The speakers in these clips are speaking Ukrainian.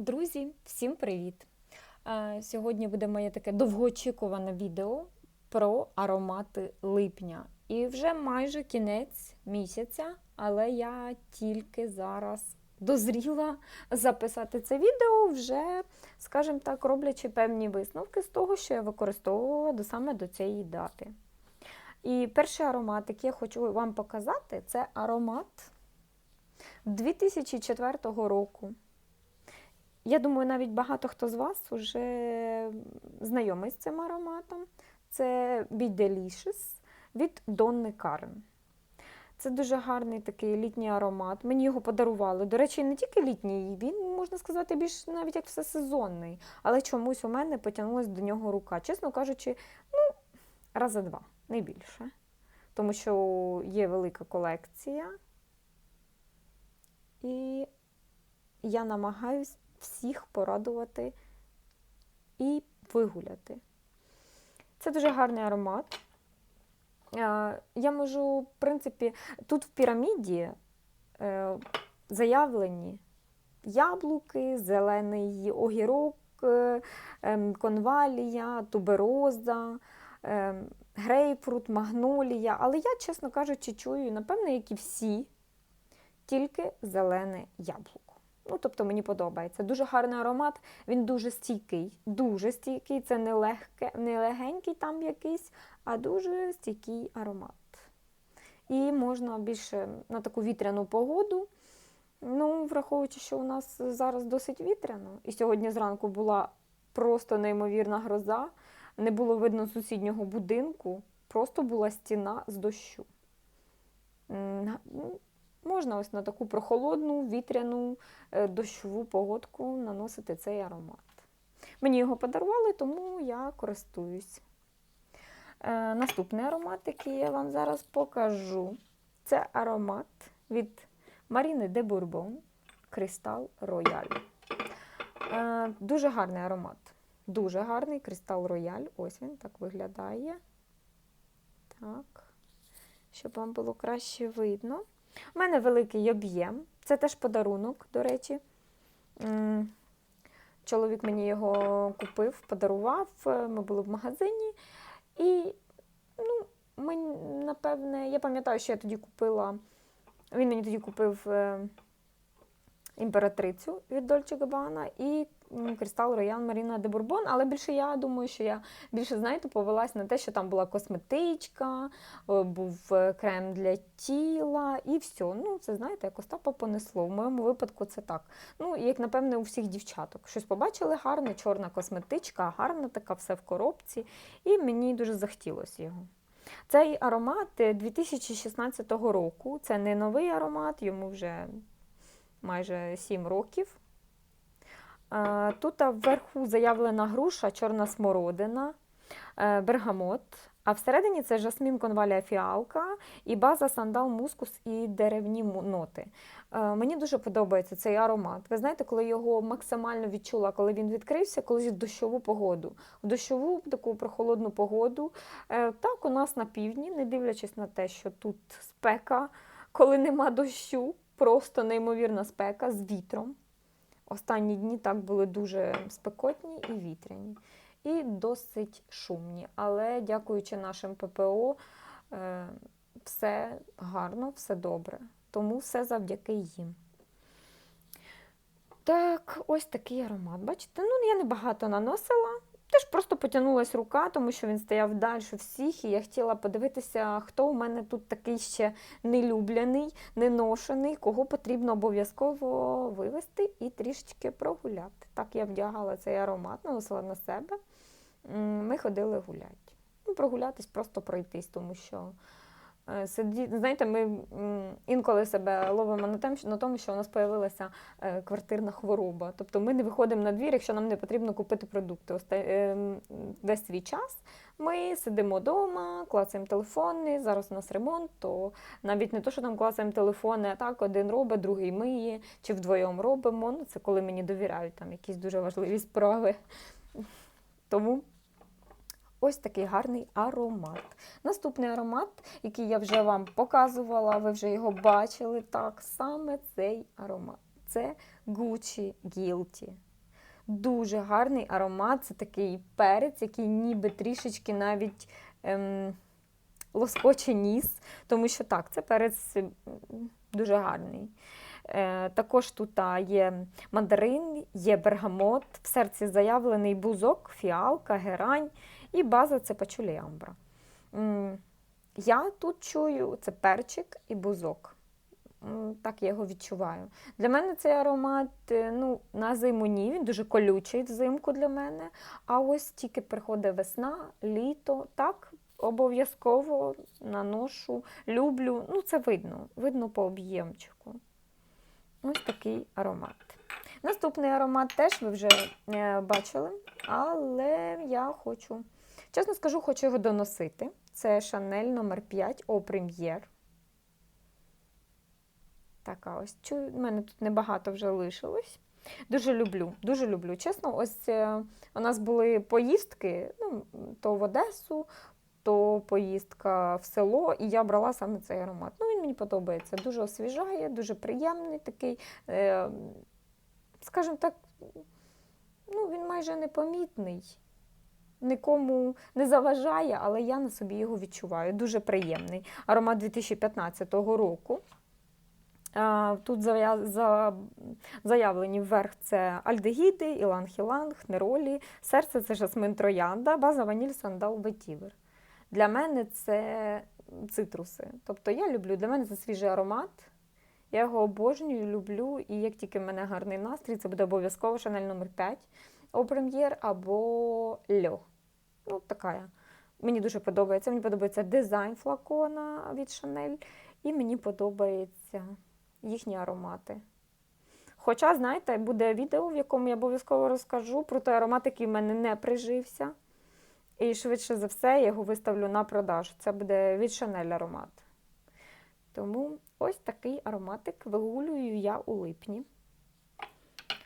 Друзі, всім привіт! Сьогодні буде моє таке довгоочікуване відео про аромати липня. І вже майже кінець місяця, але я тільки зараз дозріла записати це відео, вже, скажімо так, роблячи певні висновки з того, що я використовувала до, саме до цієї дати. І перший аромат, який я хочу вам показати, це аромат 2004 року. Я думаю, навіть багато хто з вас вже знайомий з цим ароматом. Це Be Delicious від Донни Карен. Це дуже гарний такий літній аромат. Мені його подарували. До речі, не тільки літній, він, можна сказати, більш навіть як всесезонний. Але чомусь у мене потягнулася до нього рука. Чесно кажучи, ну, рази два, не більше. Тому що є велика колекція. І я намагаюсь всіх порадувати і вигуляти. Це дуже гарний аромат. Я можу, в принципі, тут в піраміді е, заявлені яблуки, зелений огірок, е, ем, конвалія, тубероза, ем, грейпфрут, магнолія. Але я, чесно кажучи, чую, напевно, як і всі, тільки зелене яблуко. Ну, тобто мені подобається. Дуже гарний аромат, він дуже стійкий. Дуже стійкий. Це не, легке, не легенький там якийсь, а дуже стійкий аромат. І можна більше на таку вітряну погоду. Ну, враховуючи, що у нас зараз досить вітряно, і сьогодні зранку була просто неймовірна гроза, не було видно сусіднього будинку, просто була стіна з дощу. Можна ось на таку прохолодну, вітряну, е, дощову погодку наносити цей аромат. Мені його подарували, тому я користуюсь. Е, наступний аромат, який я вам зараз покажу, це аромат від Маріни де Бурбон Кристал Рояль. Е, дуже гарний аромат. Дуже гарний Кристал Рояль. Ось він так виглядає. Так, щоб вам було краще видно. У мене великий об'єм. Це теж подарунок, до речі. Чоловік мені його купив, подарував. е, Ми були в магазині. І, ну, ми, напевне, я пам'ятаю, що я тоді купила. Він мені тоді купив е, імператрицю від Dolce Gabbana і Кристал Роял Маріна де Бурбон. Але більше я думаю, що я більше, знаєте, повелась на те, що там була косметичка, е, був е, крем для тіла і все. Ну, це знаєте, як Остапа понесло. В моєму випадку це так. Ну, як напевне, у всіх дівчаток. Щось побачили гарне, чорна косметичка, гарна така, все в коробці. І мені дуже захотілося його. Цей аромат е, 2016 року. Це не новий аромат, йому вже майже 7 років. Тут вверху заявлена груша, чорна смородина, е, бергамот. А всередині це жасмін конвалія фіалка і база сандал, мускус і деревні ноти. Е, Мені дуже подобається цей аромат. Ви знаєте, коли його максимально відчула, коли він відкрився, колись в дощову погоду. В дощову таку прохолодну погоду. Е, Так, у нас на півдні, не дивлячись на те, що тут спека, коли нема дощу, просто неймовірна спека з вітром. Останні дні так були дуже спекотні і вітряні, і досить шумні. Але дякуючи нашим ППО, е, все гарно, все добре. Тому все завдяки їм. Так, ось такий аромат. Бачите, ну я небагато наносила. Теж просто потягнулася рука, тому що він стояв далі всіх, і я хотіла подивитися, хто у мене тут такий ще нелюбляний, неношений, кого потрібно обов'язково вивести і трішечки прогуляти. Так я вдягала цей аромат, наносила на себе. Ми ходили гуляти. Ну, прогулятись, просто пройтись, тому що сиді... знаєте, ми інколи себе ловимо на тем, на тому, що у нас з'явилася е, квартирна хвороба. Тобто ми не виходимо на двір, якщо нам не потрібно купити продукти. Е, Весь свій час ми сидимо вдома, клацаємо телефони. Зараз у нас ремонт, то навіть не то, що там клацаємо телефони, а так один робить, другий миє, чи вдвоєм робимо. Ну, це коли мені довіряють там якісь дуже важливі справи. Тому ось такий гарний аромат. Наступний аромат, який я вже вам показувала, ви вже його бачили. Так, саме цей аромат. Це Gucci Guilty. Дуже гарний аромат. Це такий перець, який ніби трішечки навіть ем, лоскоче ніс, тому що так, це перець дуже гарний. Е, також тут є мандарин, є бергамот, в серці заявлений бузок, фіалка, герань і база це пачулі амбра. Я тут чую це перчик і бузок. Так я його відчуваю. Для мене цей аромат е, ну, на зиму ні, він дуже колючий взимку для мене. А ось тільки приходить весна, літо, так, обов'язково наношу, люблю. Ну, це видно, видно по об'ємчику. Ось такий аромат. Наступний аромат теж ви вже е, бачили, але я хочу, чесно скажу, хочу його доносити. Це Шанель номер 5 О Прем'єр. Така ось. В мене тут небагато вже лишилось. Дуже люблю, дуже люблю. Чесно, ось е, у нас були поїздки, ну, то в Одесу, то поїздка в село, і я брала саме цей аромат. Ну, він мені подобається. Дуже освіжає, дуже приємний такий, е, скажімо так, ну, він майже непомітний. Нікому не заважає, але я на собі його відчуваю. Дуже приємний. Аромат 2015 року. Тут заявлені вверх це альдегіди, іланг-іланг, неролі, серце це жасмин троянда, база ваніль, сандал, ветівер. Для мене це цитруси. Тобто я люблю, для мене це свіжий аромат. Я його обожнюю, люблю, і як тільки в мене гарний настрій, це буде обов'язково Шанель номер 5 о прем'єр або льо. Ну, така я. Мені дуже подобається. Мені подобається дизайн флакона від Шанель, і мені подобаються їхні аромати. Хоча, знаєте, буде відео, в якому я обов'язково розкажу про той аромат, який в мене не прижився. І швидше за все я його виставлю на продаж. Це буде від Шанель аромат. Тому ось такий ароматик вигулюю я у липні.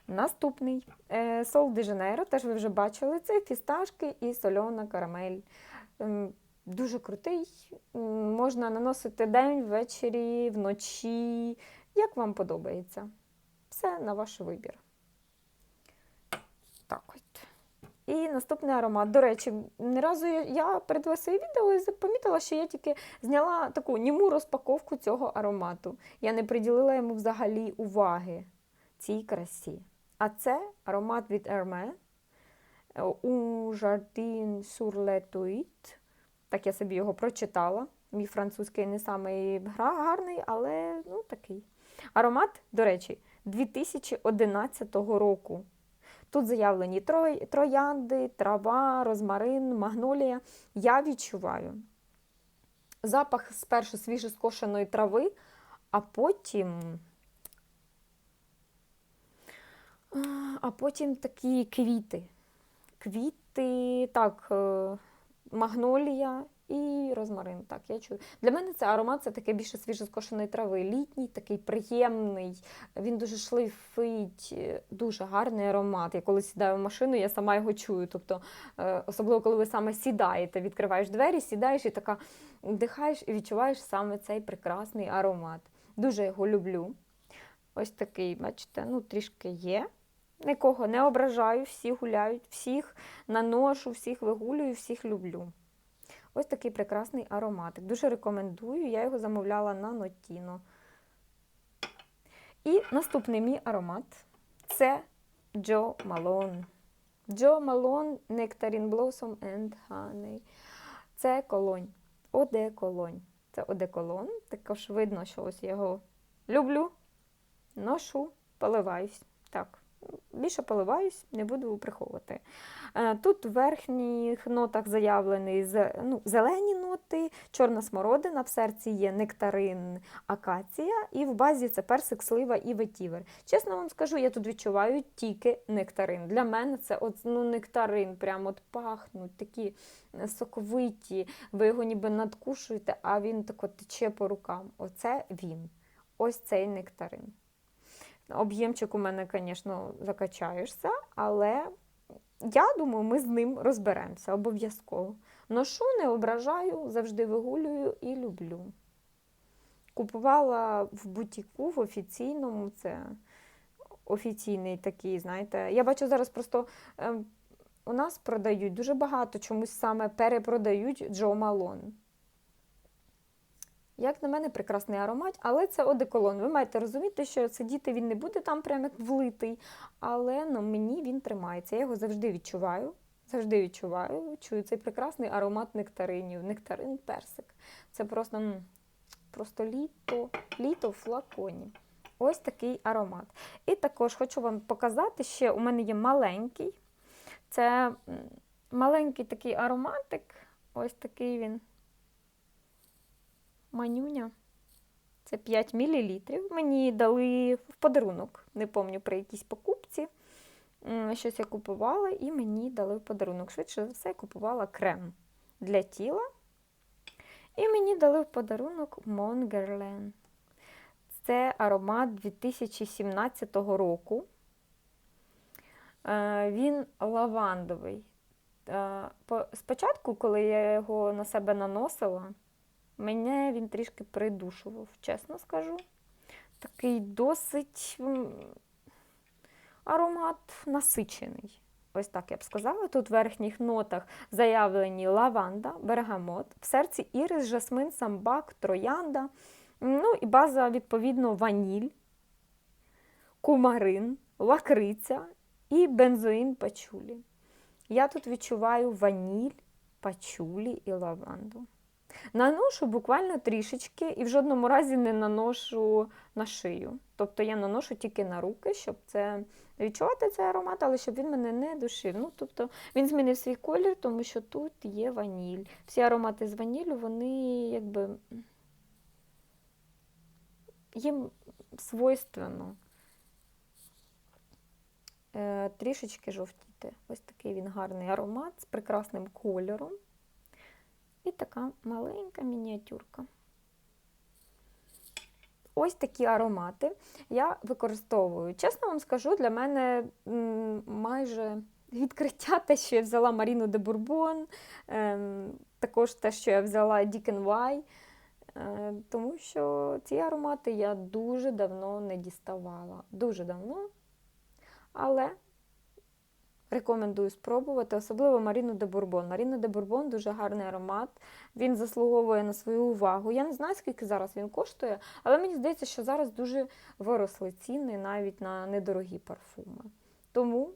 Наступний Сол де Жанейро, теж ви вже бачили, це фісташки і сольона карамель. Ем, Дуже крутий. Можна наносити день, ввечері, вночі, як вам подобається. Все на ваш вибір. Так от. І наступний аромат. До речі, не разу я, передала своє відео і помітила, що я тільки зняла таку німу розпаковку цього аромату. Я не приділила йому взагалі уваги цій красі. А це аромат від Hermès у Jardin sur le Toit. Так я собі його прочитала. Мій французький не самий гарний, але ну такий. Аромат, до речі, 2011 року. Тут заявлені троянди, трава, розмарин, магнолія. Я відчуваю запах спершу свіжоскошеної трави, а потім. А, А потім такі квіти. Квіти, так, е, магнолія і розмарин. Так, я чую. Для мене це аромат це таке більше свіжоскошеної трави. Літній, такий приємний, він дуже шлейфить, е, дуже гарний аромат. Я коли сідаю в машину, я сама його чую. Тобто, е, особливо, коли ви саме сідаєте, відкриваєш двері, сідаєш і така вдихаєш і відчуваєш саме цей прекрасний аромат. Дуже його люблю. Ось такий, бачите, ну трішки є. Нікого не ображаю, всі гуляють, всіх наношу, всіх вигулюю, всіх люблю. Ось такий прекрасний ароматик. Дуже рекомендую, я його замовляла на Notino. І наступний мій аромат це Джо Малон. Джо Малон Nectarine Blossom and Honey. Це колонь. Одеколонь. Це одеколон. Також видно, що ось я його люблю, ношу, поливаюсь. Так, більше поливаюсь, не буду приховувати. Е, Тут в верхніх нотах заявлені ну, зелені ноти, чорна смородина, в серці є нектарин, акація, і в базі це персик, слива і ветівер. Чесно вам скажу, я тут відчуваю тільки нектарин. Для мене це от, ну, нектарин, прямо от пахнуть, такі е, соковиті, ви його ніби надкушуєте, а він тако тече по рукам. Оце він. Ось цей нектарин. Об'ємчик у мене, звісно, закачаєшся, але я думаю, ми з ним розберемося обов'язково. Ношу, не ображаю, завжди вигулюю і люблю. Купувала в бутіку, в офіційному, це офіційний такий, знаєте. Я бачу зараз просто е, у нас продають дуже багато, чомусь саме перепродають Джо Малон. Як на мене, прекрасний аромат, але це одеколон. Ви маєте розуміти, що сидіти він не буде там прямо як влитий, але ну, мені він тримається. Я його завжди відчуваю. Завжди відчуваю, чую цей прекрасний аромат нектаринів, нектарин персик. Це просто, м, просто літо, літо в флаконі. Ось такий аромат. І також хочу вам показати, ще у мене є маленький. Це маленький такий ароматик. Ось такий він. Манюня. Це 5 мл. Мені дали в подарунок. Не пам'ятаю при якійсь покупці. Щось я купувала, і мені дали в подарунок. Швидше за все, я купувала крем для тіла. І мені дали в подарунок Монгерлен. Це аромат 2017 року. Е, Він лавандовий. Е, Спочатку, коли я його на себе наносила, мене він трішки придушував, чесно скажу. Такий досить аромат насичений. Ось так я б сказала. Тут в верхніх нотах заявлені лаванда, бергамот, в серці ірис, жасмин, самбак, троянда. Ну і база, відповідно, ваніль, кумарин, лакриця і бензоїн пачулі. Я тут відчуваю ваніль, пачулі і лаванду. Наношу буквально трішечки і в жодному разі не наношу на шию. Тобто я наношу тільки на руки, щоб це відчувати цей аромат, але щоб він мене не душив. Ну, тобто він змінив свій колір, тому що тут є ваніль. Всі аромати з ванілю, вони якби їм свойственно е, трішечки жовтіти. Ось такий він гарний аромат з прекрасним кольором. І така маленька мініатюрка. Ось такі аромати я використовую. Чесно вам скажу, для мене майже відкриття те, що я взяла Маріну де Бурбон, ем, також те, що я взяла Дікен Вай. Тому що ці аромати я дуже давно не діставала. Дуже давно. Але рекомендую спробувати, особливо Маріну де Бурбон. Маріна де Бурбон дуже гарний аромат. Він заслуговує на свою увагу. Я не знаю, скільки зараз він коштує, але мені здається, що зараз дуже виросли ціни навіть на недорогі парфуми. Тому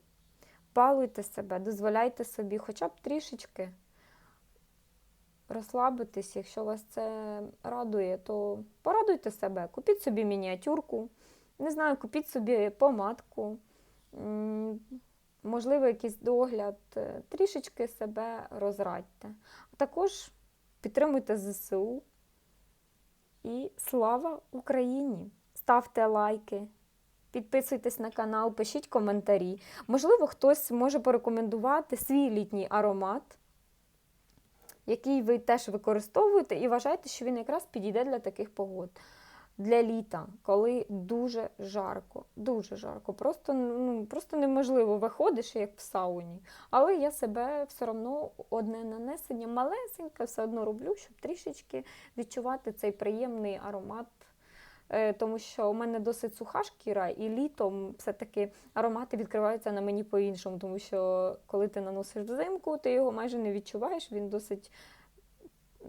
балуйте себе, дозволяйте собі хоча б трішечки розслабитись, якщо вас це радує, то порадуйте себе, купіть собі мініатюрку, не знаю, купіть собі помадку, можливо, якийсь догляд, е, трішечки себе розрадьте. Також підтримуйте ЗСУ. І слава Україні! Ставте лайки, підписуйтесь на канал, пишіть коментарі. Можливо, хтось може порекомендувати свій літній аромат який ви теж використовуєте, і вважаєте, що він якраз підійде для таких погод. Для літа, коли дуже жарко, дуже жарко. Просто ну, просто неможливо виходиш, як в сауні. Але я себе все одно одне нанесення малесеньке все одно роблю, щоб трішечки відчувати цей приємний аромат. Е, Тому що у мене досить суха шкіра, і літом все-таки аромати відкриваються на мені по-іншому, тому що коли ти наносиш взимку, ти його майже не відчуваєш, він досить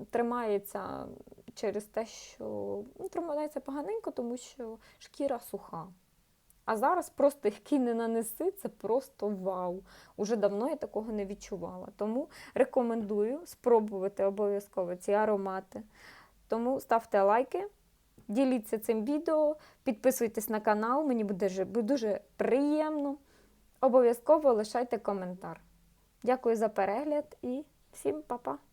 тримається через те, що ну, тримається поганенько, тому що шкіра суха. А зараз просто який не нанеси, це просто вау. Уже давно я такого не відчувала. Тому рекомендую спробувати обов'язково ці аромати. Тому ставте лайки. Діліться цим відео, підписуйтесь на канал, мені буде дуже, приємно. Обов'язково лишайте коментар. Дякую за перегляд і всім па-па!